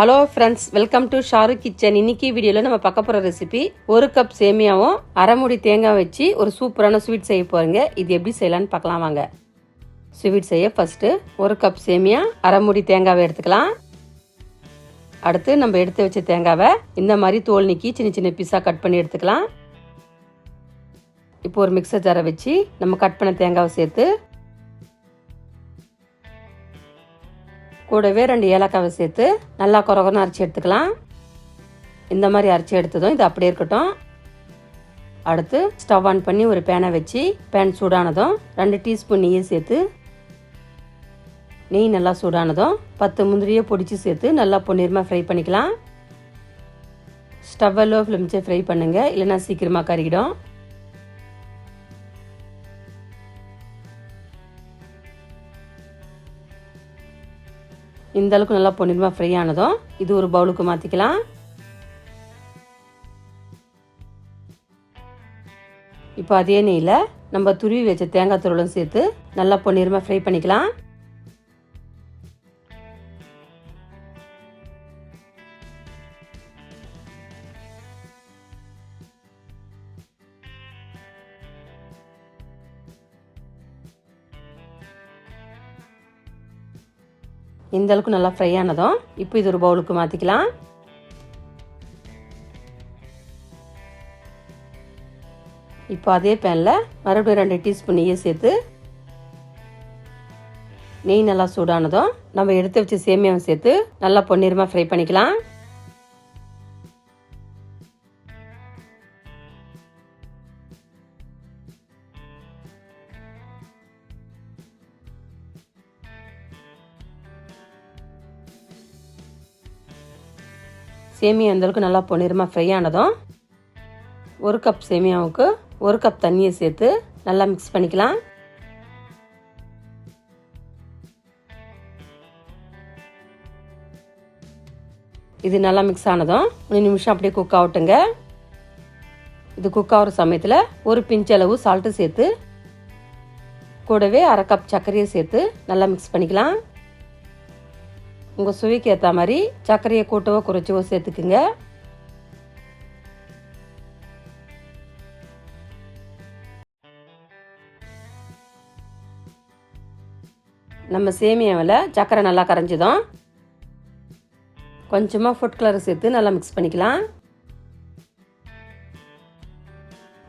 Hello friends welcome to Sharu kitchen இன்னைக்கு வீடியோவில் நம்ம பார்க்க போகிற ரெசிபி ஒரு கப் சேமியாவும் அரை மூடி தேங்காய் வச்சு ஒரு சூப்பரான ஸ்வீட் செய்ய போகிறீங்க இது எப்படி செய்யலான்னு பார்க்கலாம் வாங்க. ஸ்வீட் செய்ய ஃபஸ்ட்டு ஒரு கப் சேமியா அரை மூடி தேங்காவை எடுத்துக்கலாம். அடுத்து நம்ம எடுத்து வச்ச தேங்காவை இந்த மாதிரி தோல் நீக்கி சின்ன சின்ன பீஸாக கட் பண்ணி எடுத்துக்கலாம். இப்போ ஒரு மிக்சர் ஜாரை வச்சு நம்ம கட் பண்ண தேங்காவை சேர்த்து கூடவே ரெண்டு ஏலக்காவை சேர்த்து நல்லா குறகுறன்னு அரைச்சி எடுத்துக்கலாம். இந்த மாதிரி அரைச்சி எடுத்ததும் இது அப்படியே இருக்கட்டும். அடுத்து ஸ்டவ் ஆன் பண்ணி ஒரு பேனை வச்சு பேன் சூடானதும் ரெண்டு டீஸ்பூன் நெய்யை சேர்த்து நெய் நல்லா சூடானதும் பத்து முந்திரியை பொடிச்சு சேர்த்து நல்லா பொன்னிறமாக ஃப்ரை பண்ணிக்கலாம். ஸ்டவ்வை லோ ஃப்ரை பண்ணுங்கள் இல்லைன்னா சீக்கிரமாக கறிக்கிடும் இந்த அளவுக்கு நல்லா பொன்னிறமாக ஃப்ரை ஆனதும் இது ஒரு பவுலுக்கு மாற்றிக்கலாம் இப்போ அதே நெய்யில் நம்ம துருவி வச்ச தேங்காய் துருளும் சேர்த்து நல்லா பொன்னிறமாக ஃப்ரை பண்ணிக்கலாம். இந்த அளவுக்கு நல்லா ஃப்ரை ஆனதும் இப்போ இது ஒரு பவுலுக்கு மாற்றிக்கலாம் இப்போ அதே பேனில் மறுபடியும் ரெண்டு டீஸ்பூன் நெய்யை சேர்த்து நெய் நல்லா சூடானதும் நம்ம எடுத்து வச்சு சேமியாவை சேர்த்து நல்லா பொன்னிறமாக ஃப்ரை பண்ணிக்கலாம். சேமியா அந்தளவுக்கு நல்லா பொன்னிறமாக ஃப்ரை ஆனதும் ஒரு கப் சேமியாவுக்கு ஒரு கப் தண்ணியை சேர்த்து நல்லா மிக்ஸ் பண்ணிக்கலாம். இது நல்லா மிக்ஸ் ஆனதும் ஒரு நிமிஷம் அப்படியே குக் ஆகட்டுங்க. இது குக் ஆகிற சமயத்தில் ஒரு பிஞ்ச் அளவு சால்ட்டு சேர்த்து கூடவே அரை கப் சர்க்கரையை சேர்த்து நல்லா மிக்ஸ் பண்ணிக்கலாம். உங்கள் சுவைக்கு ஏற்ற மாதிரி சர்க்கரையை கூட்டவோ குறைச்சவோ சேர்த்துக்குங்க. நம்ம சேமியாவில் சர்க்கரை நல்லா கரைஞ்சிடும். கொஞ்சமாக ஃபுட் கலர் சேர்த்து நல்லா மிக்ஸ் பண்ணிக்கலாம்.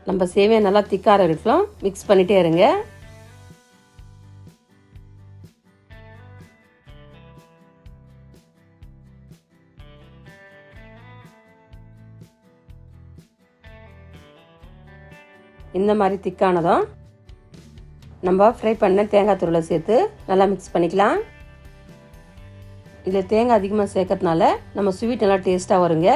நம்ம சேமியா நல்லா திக்கார வரைக்கும் மிக்ஸ் பண்ணிகிட்டே இருங்க. இந்த மாதிரி திக்கானதும் நம்ம ஃப்ரை பண்ண தேங்காய் துருளை சேர்த்து நல்லா மிக்ஸ் பண்ணிக்கலாம். இதில் தேங்காய் அதிகமாக சேர்க்கறதுனால நம்ம ஸ்வீட் நல்லா டேஸ்ட்டாக வருங்க.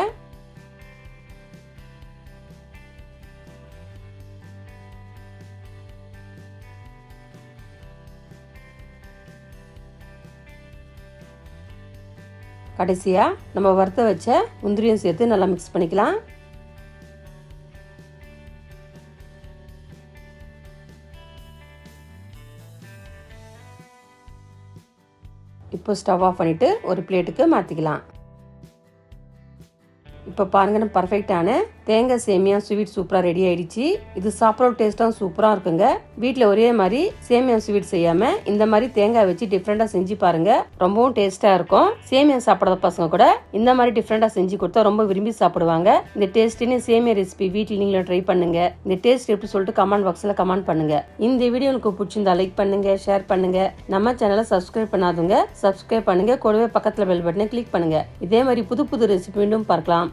கடைசியாக நம்ம வறுத்த வச்ச முந்திரியும் சேர்த்து நல்லா மிக்ஸ் பண்ணிக்கலாம். இப்போ ஸ்டவ் ஆஃப் பண்ணிவிட்டு ஒரு பிளேட்டுக்கு மாற்றிக்கலாம் இப்போ பாருங்க நம்ம பர்ஃபெக்டான தேங்காய் சேமியா ஸ்வீட் சூப்பராக ரெடி ஆயிடுச்சு. இது சாப்பிட்ற டேஸ்ட்டாக சூப்பராக இருக்குங்க. வீட்டில் ஒரே மாதிரி சேமியா ஸ்வீட் செய்யாமல் இந்த மாதிரி தேங்காய் வச்சு டிஃப்ரெண்ட்டாக செஞ்சு பாருங்கள் ரொம்பவும் டேஸ்ட்டாக இருக்கும். சேமியா சாப்பிடாத பசங்க கூட இந்த மாதிரி டிஃப்ரெண்ட்டாக செஞ்சு கொடுத்தா ரொம்ப விரும்பி சாப்பிடுவாங்க. இந்த டேஸ்டின்னு சேமியா ரெசிபி வீட்டில் நீங்களும் ட்ரை பண்ணுங்க. இந்த டேஸ்ட் எப்படி சொல்லிட்டு கமெண்ட் பாக்ஸில் கமெண்ட் பண்ணுங்க. இந்த வீடியோ உங்களுக்கு பிடிச்சிருந்தா லைக் பண்ணுங்க ஷேர் பண்ணுங்க. நம்ம சேனலை சப்ஸ்கிரைப் பண்ணாதுங்க சப்ஸ்கிரைப் பண்ணுங்க. கூடவே பக்கத்தில் பெல் பட்டனை கிளிக் பண்ணுங்க. இதே மாதிரி புது புது ரெசிபி மீண்டும் பார்க்கலாம்.